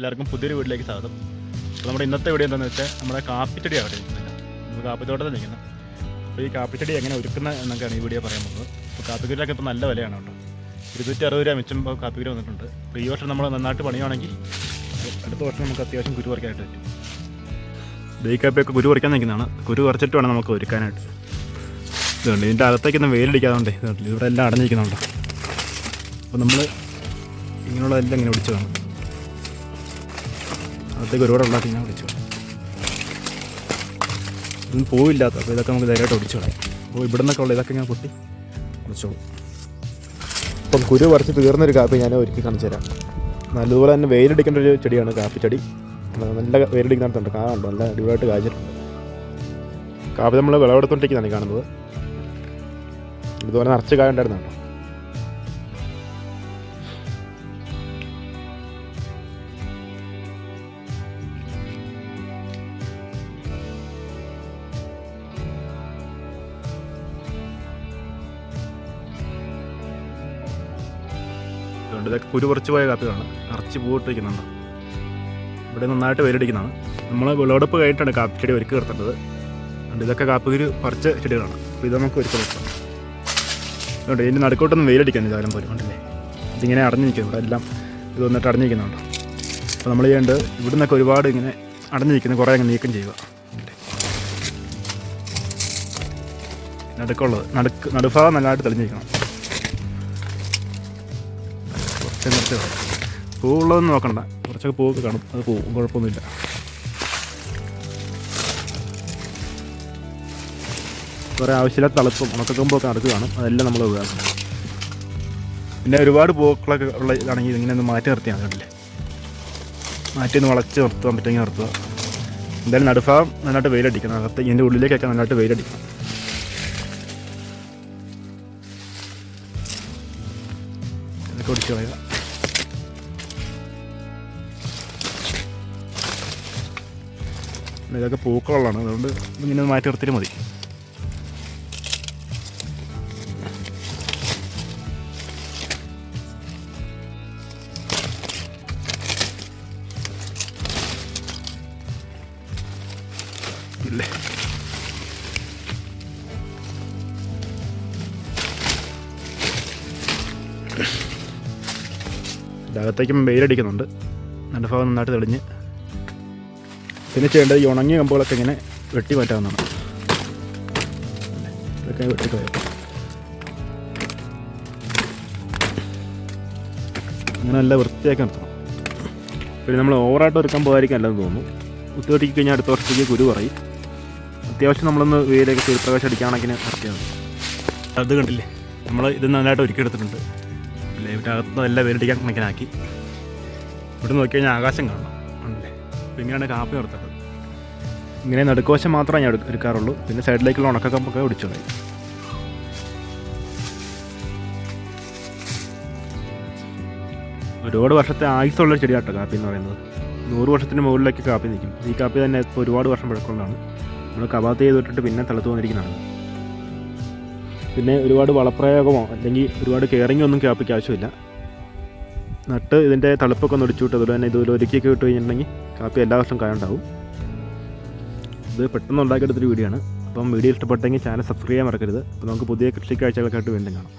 എല്ലാവർക്കും പുതിയൊരു വീട്ടിലേക്ക് സ്വാഗതം. അപ്പോൾ നമ്മുടെ ഇന്നത്തെ വീഡിയോ എന്താണെന്ന് വെച്ചാൽ നമ്മുടെ കാപ്പിച്ചെടിയാണ് അവിടെ നമ്മൾ കാപ്പിത്തോട്ടത്തിൽ നിൽക്കുന്നത് അപ്പോൾ ഈ കാപ്പിച്ചെടി എങ്ങനെ ഒരുക്കുന്ന എന്നൊക്കെയാണ് ഈ വീഡിയോ പറയാൻ പോകുന്നത്. അപ്പോൾ കാപ്പിക്കുരിലൊക്കെ ഇപ്പോൾ നല്ല വിലയാണ് കേട്ടോ. ഇരുന്നൂറ്റി അറുപത് രൂപ മിച്ചം ഇപ്പോൾ കാപ്പിക്കുരി വന്നിട്ടുണ്ട്. അപ്പോൾ ഈ വർഷം നമ്മൾ നന്നായിട്ട് പണിയുവാണെങ്കിൽ അടുത്ത വർഷം നമുക്ക് അത്യാവശ്യം കുരു പറിക്കാനായിട്ട് പറ്റും. ഈ കാപ്പിയൊക്കെ കുരു പറിക്കാൻ നിൽക്കുന്നതാണ്. കുരു കുറച്ചിട്ട് വേണം നമുക്ക് ഒരുക്കാനായിട്ട്. ഇതുണ്ട്. ഇതിന്റെ അകത്തേക്കൊന്നും വെയിലടിക്കാതുകൊണ്ടേ ഇവിടെ എല്ലാം അടഞ്ഞിരിക്കുന്നുണ്ടോ. അപ്പോൾ നമ്മൾ ഇങ്ങനെയുള്ളതെല്ലാം ഇങ്ങനെ ഒടിച്ചു കാണും. അകത്തേക്ക് ഒരുപാട് ഉണ്ടാക്കി ഞാൻ വിളിച്ചു ഒന്നും പോവില്ലാത്ത അപ്പോൾ ഇതൊക്കെ നമുക്ക് ധൈര്യമായിട്ട് ഒടിച്ചു കളയാം അപ്പോൾ ഇവിടെ നിന്നൊക്കെ ഉള്ള ഇതൊക്കെ ഞാൻ പൊട്ടി ഒടിച്ചോളൂ അപ്പം കുരു പറിച്ച് തീർന്നൊരു കാപ്പി ഞാൻ ഒരുക്കി കാണിച്ചു തരാം. നല്ലതുപോലെ തന്നെ വെയിലടിക്കേണ്ട ഒരു ചെടിയാണ് കാപ്പി ചെടി. നല്ല വെയിലടിക്കുന്നിടത്തുണ്ട് കാ കാണുന്നുണ്ട് നല്ല അടിപൊളിയായിട്ട് കാഴ്ചിട്ടുണ്ട് കാപ്പി നമ്മൾ വിളവെടുത്തോണ്ടിരിക്കുന്നതാണ് കാണുന്നത്. ഇതുപോലെ നിറച്ച് കായ ഉണ്ടായിരുന്നുണ്ടോ അതുകൊണ്ട് ഇതൊക്കെ കുറച്ച് പോയ കാപ്പികളാണ്. നിറച്ച് പൂവിട്ടിരിക്കുന്നുണ്ട്. ഇവിടെ നന്നായിട്ട് വെയിലടിക്കുന്നതാണ് നമ്മൾ വിളവെടുപ്പ് കഴിഞ്ഞിട്ടാണ് കാപ്പി ചെടി ഒരുക്കി നിർത്തേണ്ടത്. അതുകൊണ്ട് ഇതൊക്കെ കാപ്പിക്കുരു പറിച്ച ചെടികളാണ്. അപ്പോൾ ഇത് നമുക്ക് ഒരുക്കി നിർത്താം. അതുകൊണ്ട് ഇതിന്റെ നടുക്കോട്ടൊന്നും വെയിലടിക്കാൻ ഇതായാലും പോലും. ഉണ്ടല്ലേ ഇതിങ്ങനെ അടഞ്ഞിരിക്കുന്നു. ഇവിടെ എല്ലാം ഇത് വന്നിട്ട് അടഞ്ഞിരിക്കുന്നുണ്ട്. അപ്പോൾ നമ്മൾ ചെയ്യേണ്ടത് ഇവിടെ നിന്നൊക്കെ ഒരുപാട് ഇങ്ങനെ അടഞ്ഞിരിക്കുന്ന. കുറേ അങ്ങ് നീക്കം ചെയ്യുക. നടുക്കുള്ളത്. നടുക്ക് നടുഭാഗം നല്ലതായിട്ട് തെളിഞ്ഞിരിക്കണം. നിർത്തി പൂ ഉള്ളതൊന്നും നോക്കണ്ട. കുറച്ചൊക്കെ പൂവൊക്കെ കാണും. അത് പോവും കുഴപ്പമൊന്നുമില്ല. കുറേ ആവശ്യമില്ലാത്ത തളുപ്പും ഉണക്കക്കൊമ്പൊക്കെ നടക്ക് കാണും. അതെല്ലാം നമ്മൾ ഒഴിവാക്കണം പിന്നെ ഒരുപാട് പൂക്കളൊക്കെ ഉള്ള ഇതാണെങ്കിൽ ഇതിങ്ങനെ ഒന്ന് മാറ്റി നിർത്തിയാണ് കണ്ടില്ലേ? മാറ്റി ഒന്ന് വളച്ച് നിർത്തുവാൻ പറ്റുമെങ്കിൽ നിർത്തുക. എന്തായാലും നടുഭാഗം നന്നായിട്ട് വെയിലടിക്കണം. അകത്ത് ഇതിന്റെ ഉള്ളിലേക്കൊക്കെ നന്നായിട്ട് വെയിലടിക്കണം. ഇതൊക്കെ ഒടിച്ച് കളയുക. ഇതൊക്കെ പൂക്കളുള്ളതാണ്. അതുകൊണ്ട് ഇങ്ങനെ മാറ്റി എടുത്തിട്ട് മതി. ഇല്ലേ? ഇതിനകത്തേക്കും വെയിലടിക്കുന്നുണ്ട്. നല്ല ഭാഗം നന്നായിട്ട് തെളിഞ്ഞ്. പിന്നെ ചെയ്യേണ്ടത് ഈ ഉണങ്ങിയ കമ്പുകളൊക്കെ ഇങ്ങനെ വെട്ടി മാറ്റാവുന്നതാണ്. ഇതൊക്കെ വെട്ടിക്കളയും. അങ്ങനെ നല്ല വൃത്തിയാക്കി നിർത്തണം പിന്നെ നമ്മൾ ഓവറായിട്ട് ഒരു പോകാതിരിക്കാൻ അല്ലെന്ന് തോന്നുന്നു. കുത്തിവെട്ടിക്ക് കഴിഞ്ഞാൽ അടുത്ത വർഷത്തേക്ക് കുരു പറയും അത്യാവശ്യം നമ്മളൊന്ന് വെയിലൊക്കെ സൂര്യപ്രകാശം അടിക്കുകയാണെങ്കിൽ നിർത്തിയാൽ അത് കണ്ടില്ലേ? നമ്മൾ ഇത് നല്ലതായിട്ട് ഒരുക്കിയെടുത്തിട്ടുണ്ട്. അല്ലേ? അകത്ത് നല്ല വെയിലടിക്കാൻ കണക്കിനാക്കി. ഇവിടെ നോക്കി കഴിഞ്ഞാൽ ആകാശം കാണണം ഇങ്ങനെയാണ് കാപ്പി നിർത്തേണ്ടത് ഇങ്ങനെ നടുക്കോശം മാത്രമേ ഞാൻ എടു- എടുക്കാറുള്ളൂ. പിന്നെ സൈഡിലേക്കുള്ള ഉണക്കക്കമ്പൊക്കെ ഒടിച്ചു കളയും. ഒരുപാട് വർഷത്തെ ആയുസുള്ള ചെടി ചെടിയാട്ടോ കാപ്പി എന്ന് പറയുന്നത്. നൂറ് വർഷത്തിന് മുകളിലേക്ക് കാപ്പി നിൽക്കും. ഈ കാപ്പി തന്നെ ഇപ്പോൾ ഒരുപാട് വർഷം പഴക്കമുള്ളതാണ്. നമ്മൾ കവാത്ത് ചെയ്തിട്ടിട്ട് പിന്നെ തളത്ത് വന്നിരിക്കുന്നതാണ്. പിന്നെ ഒരുപാട് വളപ്രയോഗമോ അല്ലെങ്കിൽ ഒരുപാട് കെയറിങ്ങോ ഒന്നും കാപ്പിക്ക് ആവശ്യമില്ല. നട്ട് ഇതിന്റെ തളുപ്പൊക്കെ ഒന്ന് ഒടിച്ചു വിട്ട് അതുപോലെ തന്നെ ഇതുപോലെ ഒരുക്കിയൊക്കെ വിട്ട് കഴിഞ്ഞിട്ടുണ്ടെങ്കിൽ കാപ്പി എല്ലാ വർഷവും കായുണ്ടാവും. ഇത് പെട്ടെന്ന് ഉണ്ടാക്കിയെടുത്തൊരു വീഡിയോ ആണ്. അപ്പം വീഡിയോ ഇഷ്ടപ്പെട്ടെങ്കിൽ ചാനൽ സബ്സ്ക്രൈബ് ചെയ്യാൻ മറക്കരുത്. അപ്പോൾ നമുക്ക് പുതിയ കൃഷി കാഴ്ചകളൊക്കെ ആയിട്ട് വീണ്ടും കാണാം.